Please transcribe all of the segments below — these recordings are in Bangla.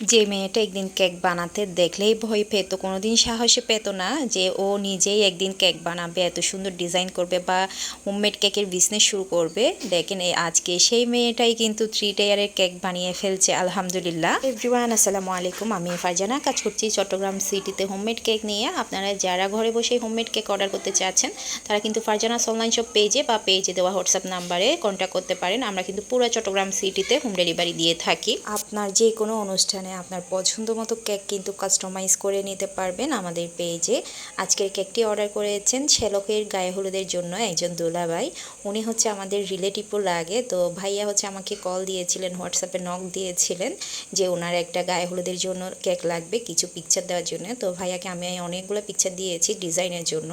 যে মেয়েটা একদিন কেক বানাতে দেখলেই ভয় পেতো কোনোদিন সাহসে পেত না যে ও নিজেই একদিন কেক বানাবে এত সুন্দর ডিজাইন করবে বা হোমমেড কেকের বিজনেস শুরু করবে। দেখেন এই আজকে সেই মেয়েটাই কিন্তু থ্রি টায়ারের কেক বানিয়ে ফেলছে আলহামদুলিল্লাহ। এভরিওয়ান আসসালামু আলাইকুম। আমি ফারজানা কাজ করছি চট্টগ্রাম সিটিতে হোমমেড কেক নিয়ে। আপনারা যারা ঘরে বসে হোমমেড কেক অর্ডার করতে চাচ্ছেন তারা কিন্তু ফারজানা অনলাইন শপ পেজে বা পেজে দেওয়া হোয়াটসঅ্যাপ নাম্বারে কন্ট্যাক্ট করতে পারেন। আমরা কিন্তু পুরো চট্টগ্রাম সিটিতে হোম ডেলিভারি দিয়ে থাকি। আপনার যে কোনো অনুষ্ঠানে আপনার পছন্দ মতো কেক কিন্তু কাস্টমাইজ করে নিতে পারবেন আমাদের পেজে আজকের কেকটি অর্ডার করেছেন ছেলকের গায়ে হলুদের জন্য একজন দোলাভাই। উনি হচ্ছে আমাদের রিলেটিভও লাগে। তো ভাইয়া হচ্ছে আমাকে কল দিয়েছিলেন হোয়াটসঅ্যাপে নক দিয়েছিলেন যে ওনার একটা গায়ে হলুদের জন্য কেক লাগবে, কিছু পিকচার দেওয়ার জন্য। তো ভাইয়াকে আমি অনেকগুলো পিকচার দিয়েছি ডিজাইনের জন্য।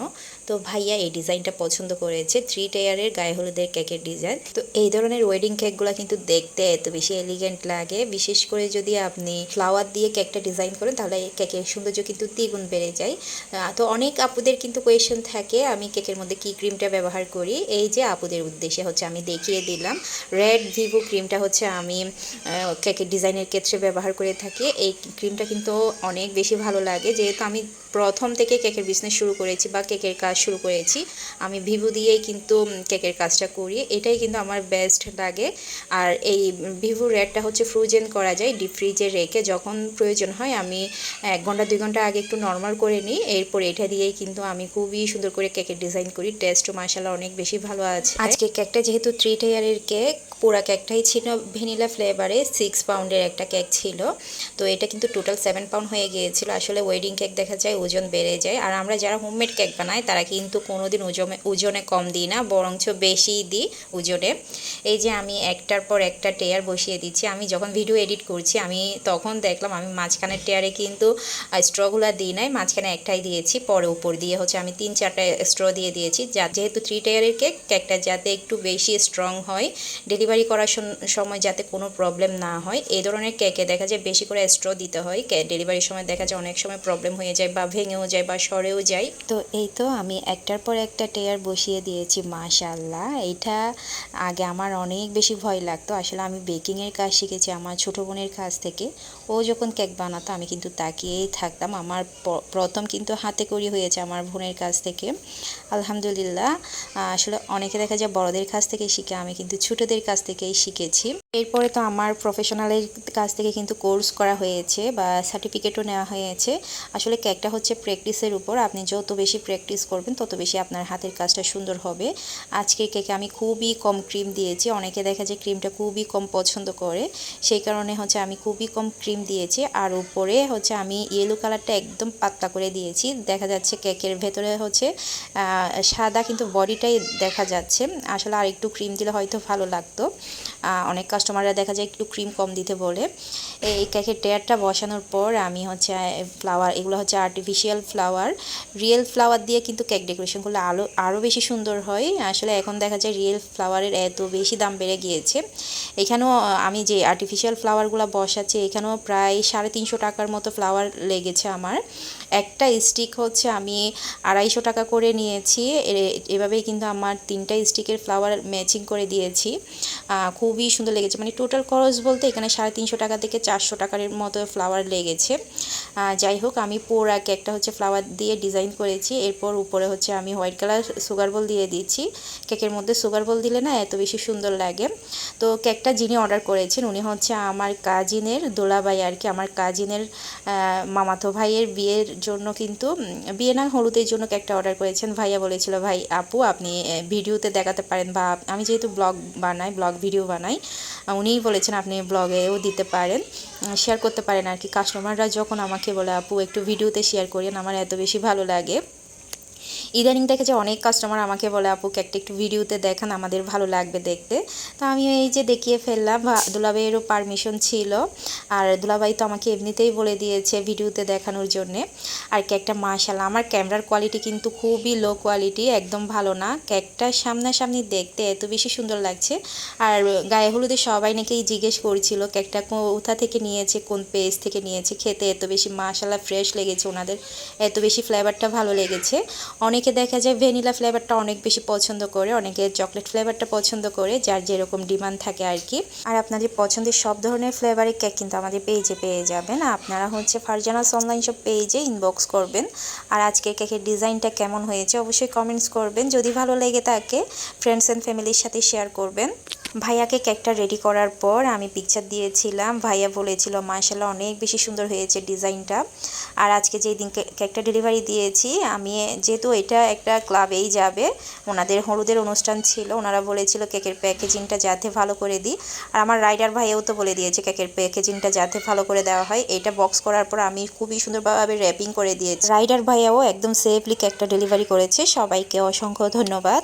তো ভাইয়া এই ডিজাইনটা পছন্দ করেছে থ্রি টায়ারের গায়ে হলুদের কেকের ডিজাইন তো এই ধরনের ওয়েডিং কেকগুলো কিন্তু দেখতে এত বেশি এলিগেন্ট লাগে। বিশেষ করে যদি আপনি ফ্লাওয়ার দিয়ে কেকটা ডিজাইন করেন, তাহলে কেকের সৌন্দর্য কিন্তু দ্বিগুণ বেড়ে যায়। তো অনেক আপুদের কিন্তু কোয়েশন থাকে, আমি কেকের মধ্যে কি ক্রিমটা ব্যবহার করি? এই যে আপুদের উদ্দেশ্যে হচ্ছে আমি দেখিয়ে দিলাম। রেড ভিভো ক্রিমটা হচ্ছে আমি কেকের ডিজাইনের ক্ষেত্রে ব্যবহার করে থাকি। এই ক্রিমটা কিন্তু অনেক বেশি ভালো লাগে, যেহেতু আমি প্রথম থেকে কেকের বিজনেস শুরু করেছি বা কেকের কাজ শুরু করেছি। আমি ভিভো দিয়েই কিন্তু কেকের কাজটা করি। এটাই কিন্তু আমার বেস্ট লাগে। আর এই ভিভো রেডটা হচ্ছে ফ্রোজেন করা যায় ডিপ ফ্রিজে রেখে যখন প্রয়োজন হয় আমি এক ঘণ্টা, দুই ঘণ্টা আগে একটু নর্মাল করে নিই। এরপর এটা দিয়েই কিন্তু আমি খুবই সুন্দর করে কেকের ডিজাইন করি। টেস্টও মাসাল্লাহ অনেক বেশি ভালো আছে। আজকে কেকটা যেহেতু থ্রি টায়ারের কেক পুরা কেকটাই ছিল ভ্যানিলা ফ্লেভারে সিক্স পাউন্ডের একটা কেক ছিল। তো এটা কিন্তু টোটাল সেভেন পাউন্ড হয়ে গিয়েছিল। আসলে ওয়েডিং কেক দেখা যায় ওজন বেড়ে যায়। আর আমরা যারা হোমমেড কেক বানাই, তারা কিন্তু কোনোদিন ওজনে ওজনে কম দিই না, বরঞ্চ বেশি দিই ওজনে। এই যে আমি একটার পর একটা টেয়ার বসিয়ে দিচ্ছি। আমি যখন ভিডিও এডিট করছি, আমি তখন দেখলাম আমি মাঝখানের টেয়ারে কিন্তু স্ট্রগুলো দিই নাই, মাঝখানে একটাই দিয়েছি, পরে উপর দিয়ে হচ্ছে আমি তিন চারটা স্ট্র দিয়ে দিয়েছি। যা, যেহেতু থ্রি টেয়ারের কেক কেকটা যাতে একটু বেশি স্ট্রং হয় ডেলিভারি করার সম- সময় যাতে কোনো প্রবলেম না হয় এই ধরনের কেকে দেখা যায় বেশি করে স্ট্র দিতে হয়। ডেলিভারির সময় দেখা যায় অনেক সময় প্রবলেম হয়ে যায় বা ভেঙেও যায় বা সরেও যায়। তো এই তো আমি একটার পর একটা টেয়ার বসিয়ে দিয়েছি মাশাল্লাহ এটা আগে আমার অনেক বেশি ভয় লাগতো। আসলে আমি বেকিংয়ের কাজ শিখেছি আমার ছোটো বোনের কাছ থেকে। ও যখন কেক বানাতো, আমি কিন্তু তাকিয়েই থাকতাম। আমার প্রথম কিন্তু হাতে করি হয়েছে আমার বোনের কাছ থেকে। আলহামদুলিল্লাহ আসলে অনেকে দেখা যায় বড়দের কাছ থেকে শিখে, আমি কিন্তু ছোটোদের কাছ থেকেই শিখেছি। এরপরে তো আমার প্রফেশনালের কাছ থেকে কিন্তু কোর্স করা হয়েছে বা সার্টিফিকেটও নেওয়া হয়েছে। আসলে কেকটা হচ্ছে প্র্যাকটিসের উপর। আপনি যত বেশি প্র্যাকটিস করবেন, তত বেশি আপনার হাতের কাজটা সুন্দর হবে। আজকের কেকে আমি খুবই কম ক্রিম দিয়েছি। অনেকে দেখা যায় ক্রিমটা খুবই কম পছন্দ করে। সেই কারণে হচ্ছে আমি খুবই কম ক্রিম দিয়েছি। আর উপরে হচ্ছে আমি ইয়েলো কালারটা একদম পাতলা করে দিয়েছি। দেখা যাচ্ছে কেকের ভেতরে হচ্ছে সাদা কিন্তু বডিটাই দেখা যাচ্ছে। আসলে আর একটু ক্রিম দিলে হয়তো ভালো লাগতো। অনেক কাস্টমাররা দেখা যায় একটু ক্রিম কম দিতে বলে। এই কেকের টেয়ারটা বসানোর পর আমি হচ্ছে ফ্লাওয়ার এগুলো হচ্ছে আর্টিফিশিয়াল ফ্লাওয়ার রিয়েল ফ্লাওয়ার দিয়ে কিন্তু কেক ডেকোরেশন করলে আরও আরও বেশি সুন্দর হয়। আসলে এখন দেখা যায় রিয়েল ফ্লাওয়ারের এত বেশি দাম বেড়ে গিয়েছে। এখানেও আমি যে আর্টিফিশিয়াল ফ্লাওয়ারগুলো বসাচ্ছি, এখানেও প্রায় সাড়ে তিনশো টাকার মতো ফ্লাওয়ার লেগেছে আমার। একটা স্টিক হচ্ছে আমি আড়াইশো টাকা করে নিয়েছি। এভাবেই কিন্তু আমার তিনটা স্টিকের ফ্লাওয়ার ম্যাচিং করে দিয়েছি। খুবই সুন্দর লেগেছে। মানে টোটাল খরচ বলতে এখানে সাড়ে তিনশো টাকা থেকে চারশো টাকার মতো ফ্লাওয়ার লেগেছে। যাই হোক, আমি পুরা কেকটা হচ্ছে ফ্লাওয়ার দিয়ে ডিজাইন করেছি। এরপর উপরে হচ্ছে আমি হোয়াইট কালার সুগার বল দিয়ে দিচ্ছি। কেকের মধ্যে সুগার বল দিলে না এত বেশি সুন্দর লাগে। তো কেকটা যিনি অর্ডার করেছেন, উনি হচ্ছে আমার কাজিনের দোলাবাই আর কি। আমার কাজিনের মামাতো ভাইয়ের বিয়ের জন্য কিন্তু বিয়ে না হলুদের জন্য কেকটা অর্ডার করেছেন। ভাইয়া বলেছিল, ভাই, আপু, আপনি ভিডিওতে দেখাতে পারেন বা আমি যেহেতু ব্লগ বানাই ব্লগ ভিডিও বানাই উনিই বলেছেন আপনি ব্লগেও দিতে পারেন শেয়ার করতে পারেন আর কি কাস্টমাররা যখন আমাকে বলে, আপু, একটু ভিডিওতে শেয়ার করেন আমার এত বেশি ভালো লাগে। ইদানিং দেখে অনেক কাস্টমার আমাকে বলে, আপু কেকটা একটু ভিডিওতে দেখান, আমাদের ভালো লাগবে দেখতে। তো আমি এই যে দেখিয়ে ফেললাম দুলাভাইয়েরও পারমিশন ছিল। আর দুলাভাই তো আমাকে এমনিতেই বলে দিয়েছে ভিডিওতে দেখানোর জন্যে। আর কেকটা মাশাল্লাহ আমার ক্যামেরার কোয়ালিটি কিন্তু খুবই লো কোয়ালিটি একদম ভালো না। কেকটা সামনাসামনি দেখতে এত বেশি সুন্দর লাগছে। আর গায়ে হলুদে সবাই নাকি জিজ্ঞেস করছিল, কেকটা কোথা থেকে নিয়েছে, কোন পেজ থেকে নিয়েছে? খেতে এত বেশি মাশাল্লাহ ফ্রেশ লেগেছে ওনাদের। এত বেশি ফ্লেভারটা ভালো লেগেছে। অনেক অনেকে দেখা যায় ভ্যানিলা ফ্লেভারটা অনেক বেশি পছন্দ করে, অনেকে চকলেট ফ্লেভারটা পছন্দ করে, যার যেরকম ডিমান্ড থাকে আর কি আর আপনাদের পছন্দের সব ধরনের ফ্লেভারের কেক কিন্তু আমাদের পেজে পেয়ে যাবেন। আপনারা হচ্ছে ফারজানাস অনলাইন সব পেজে ইনবক্স করবেন। আর আজকের কেকের ডিজাইনটা কেমন হয়েছে অবশ্যই কমেন্টস করবেন। যদি ভালো লেগে থাকে ফ্রেন্ডস অ্যান্ড ফ্যামিলির সাথে শেয়ার করবেন। ভাইয়াকে কেকটা রেডি করার পর আমি পিকচার দিয়েছিলাম। ভাইয়া বলেছিল মার্শাল্লাহ অনেক বেশি সুন্দর হয়েছে ডিজাইনটা। আর আজকে যেই দিন কেকটা ডেলিভারি দিয়েছি, আমি যেহেতু এটা একটা ক্লাবেই যাবে, ওনাদের হলুদের অনুষ্ঠান ছিল, ওনারা বলেছিল কেকের প্যাকেজিংটা যাতে ভালো করে দিই। আর আমার রাইডার ভাইয়াও তো বলে দিয়েছে কেকের প্যাকেজিংটা যাতে ভালো করে দেওয়া হয়। এটা বক্স করার পর আমি খুবই সুন্দরভাবে র্যাপিং করে দিয়েছি। রাইডার ভাইয়াও একদম সেফলি কেকটা ডেলিভারি করেছে। সবাইকে অসংখ্য ধন্যবাদ।